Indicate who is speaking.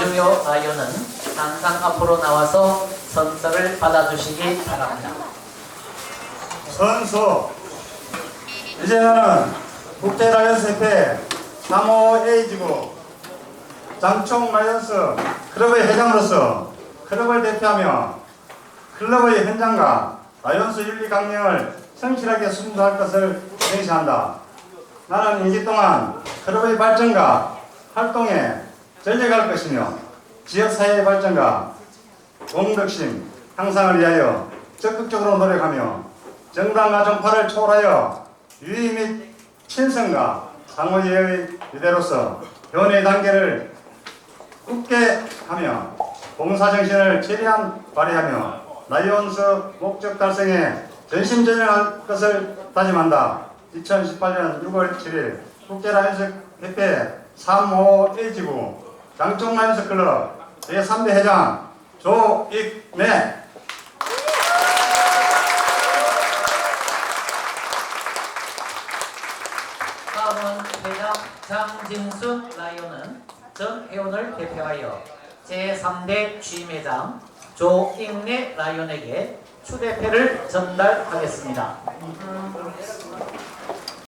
Speaker 1: 주요 라이언은 항상 앞으로 나와서 선서를 받아주시기 바랍니다.
Speaker 2: 선수 이제 나는 국제 라이언스 협회 3호 에이지구 장총 라이언스 클럽의 회장으로서 클럽을 대표하며 클럽의 현장과 라이언스 윤리 강령을 성실하게 순수할 것을 맹세한다. 나는 임기 동안 클럽의 발전과 활동에 전력할 것이며 지역사회의 발전과 공덕심 향상을 위하여 적극적으로 노력하며 정당과 정파를 초월하여 유의 및 친성과 상호이해의 유대로서 변의 단계를 굳게 하며 봉사정신을 최대한 발휘하며 라이온스 목적 달성에 전심전력할 것을 다짐한다. 2018년 6월 7일 국제라이온스 협회 3호 1지구 장쪽 라이온스 클럽 제3대 회장 조익래
Speaker 1: 다음은 회장 장진순 라이언은 전 회원을 대표하여 제3대 취임회장 조익래 라이언에게 추대패를 전달하겠습니다.